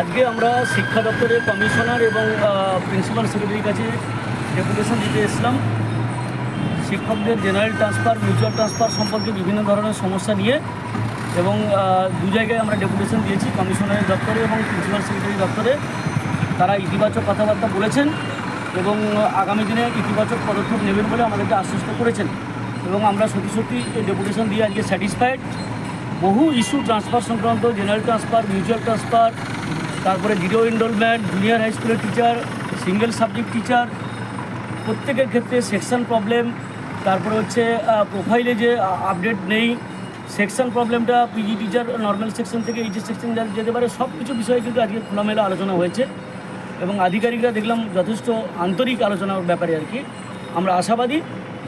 আজকে আমরা শিক্ষা দপ্তরের কমিশনার এবং প্রিন্সিপাল সেক্রেটারির কাছে ডেপুটেশন দিতে এসেছিলাম। শিক্ষকদের জেনারেল ট্রান্সফার, মিউচুয়াল ট্রান্সফার সম্পর্কে বিভিন্ন ধরনের সমস্যা নিয়ে এবং দু জায়গায় আমরা ডেপুটেশন দিয়েছি কমিশনারের দপ্তরে এবং প্রিন্সিপাল সেক্রেটারি দপ্তরে। তারা ইতিবাচক কথাবার্তা বলেছেন এবং আগামী দিনে ইতিবাচক পদক্ষেপ নেবেন বলে আমাদেরকে আশ্বস্ত করেছেন এবং আমরা সত্যি সত্যি ডেপুটেশন দিয়ে আজকে স্যাটিসফাইড। বহু ইস্যু ট্রান্সফার সংক্রান্ত জেনারেল ট্রান্সফার, মিউচুয়াল ট্রান্সফার তারপরে জিরো এনরোলমেন্ট জুনিয়র হাই স্কুলের টিচার সিঙ্গেল সাবজেক্ট টিচার প্রত্যেকের ক্ষেত্রে সেকশন প্রবলেম তারপরে হচ্ছে প্রোফাইলে যে আপডেট নেই সেকশন প্রবলেমটা পিজি টিচার নর্মাল সেকশন থেকে এইচএস সেকশন যেতে পারে সব কিছু বিষয়ে কিন্তু আজকে খোলামেলা আলোচনা হয়েছে এবং আধিকারিকরা দেখলাম যথেষ্ট আন্তরিক আলোচনার ব্যাপারে আর কি। আমরা আশাবাদী,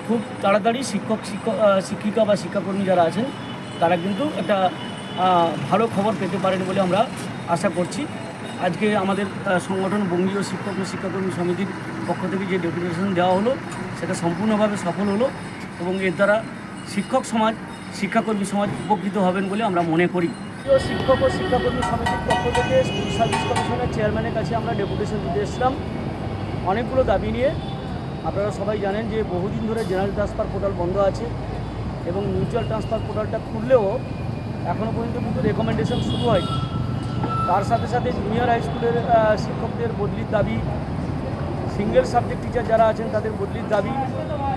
খুব তাড়াতাড়ি শিক্ষক শিক্ষক শিক্ষিকা বা শিক্ষাকর্মী যারা আছেন, তারা কিন্তু একটা ভালো খবর পেতে পারেন বলে আমরা আশা করছি। আজকে আমাদের সংগঠন বঙ্গীয় শিক্ষক শিক্ষাকর্মী সমিতির পক্ষ থেকে যে ডেপুটেশন দেওয়া হলো, সেটা সম্পূর্ণভাবে সফল হলো এবং এর দ্বারা শিক্ষক সমাজ, শিক্ষাকর্মী সমাজ উপকৃত হবেন বলে আমরা মনে করি। শিক্ষক ও শিক্ষাকর্মী সমিতির পক্ষ থেকে স্কুল সার্ভিস কমিশনের চেয়ারম্যানের কাছে আমরা ডেপুটেশন দিতে এসেছিলাম। অনেকগুলো দাবি নিয়ে, আপনারা সবাই জানেন যে বহুদিন ধরে জেনারেল ট্রান্সফার পোর্টাল বন্ধ আছে এবং মিউচুয়াল ট্রান্সফার পোর্টালটা খুললেও এখনও পর্যন্ত কিন্তু রেকমেন্ডেশন শুরু হয়নি। তার সাথে সাথে জুনিয়র হাই স্কুলের শিক্ষকদের বদলির দাবি সিঙ্গেল সাবজেক্ট টিচার যারা আছেন তাদের বদলির দাবি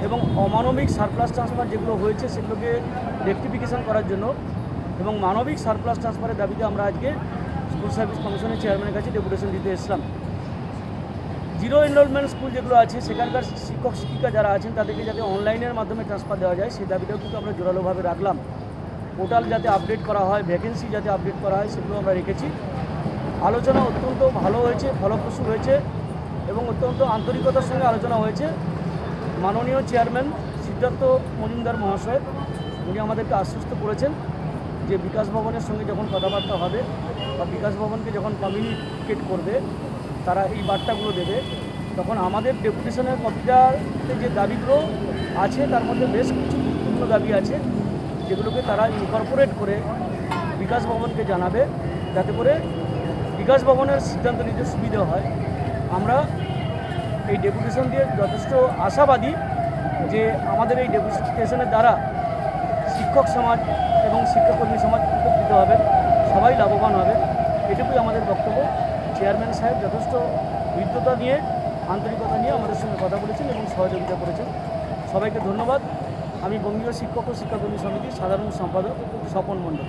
এবং অমানবিক সারপ্লাস ট্রান্সফার যেগুলো হয়েছে সেগুলোকে রেকটিফিকেশন করার জন্য এবং মানবিক সারপ্লাস ট্রান্সফারের দাবিতে আমরা আজকে স্কুল সার্ভিস কমিশনের চেয়ারম্যানের কাছে ডেপুটেশন দিতে এসেছিলাম। জিরো এনরোলমেন্ট স্কুল যেগুলো আছে, সেখানকার শিক্ষক শিক্ষিকা যারা আছেন তাদেরকে যাতে অনলাইনের মাধ্যমে ট্রান্সফার দেওয়া যায়, সেই দাবিটাও কিন্তু আমরা জোরালোভাবে রাখলাম। পোর্টাল যাতে আপডেট করা হয়, ভ্যাকেন্সি যাতে আপডেট করা হয়, সেগুলো আমরা রেখেছি। আলোচনা অত্যন্ত ভালো হয়েছে, ফলপ্রসূ হয়েছে এবং অত্যন্ত আন্তরিকতার সঙ্গে আলোচনা হয়েছে। মাননীয় চেয়ারম্যান সিদ্ধার্থ মজুমদার মহাশয়, উনি আমাদেরকে আশ্বস্ত করেছেন যে বিকাশ ভবনের সঙ্গে যখন কথাবার্তা হবে বা বিকাশ ভবনকে যখন কমিউনিকেট করবে, তারা এই বার্তাগুলো দেবে। তখন আমাদের ডেপুটেশনের কপিটাতে যে দাবিগুলো আছে, তার মধ্যে বেশ কিছু গুরুত্বপূর্ণ দাবি আছে। যেগুলোকে তারা ইনকর্পোরেট করে বিকাশ ভবনকে জানাবে, যাতে করে বিকাশ ভবনের সিদ্ধান্ত নিতে সুবিধা হয়। আমরা এই ডেপুটেশন দিয়ে যথেষ্ট আশাবাদী যে আমাদের এই ডেপুটেশনের দ্বারা শিক্ষক সমাজ এবং শিক্ষাকর্মী সমাজ উপকৃত হবে, সবাই লাভবান হবে। এটুকুই আমাদের বক্তব্য। চেয়ারম্যান সাহেব যথেষ্ট বিদ্যতা নিয়ে, আন্তরিকতা নিয়ে আমাদের সঙ্গে কথা বলেছেন এবং সহযোগিতা করেছেন। সবাইকে ধন্যবাদ। আমি বঙ্গীয় শিক্ষক ও শিক্ষাকর্মী সমিতির সাধারণ সম্পাদক স্বপন মণ্ডল।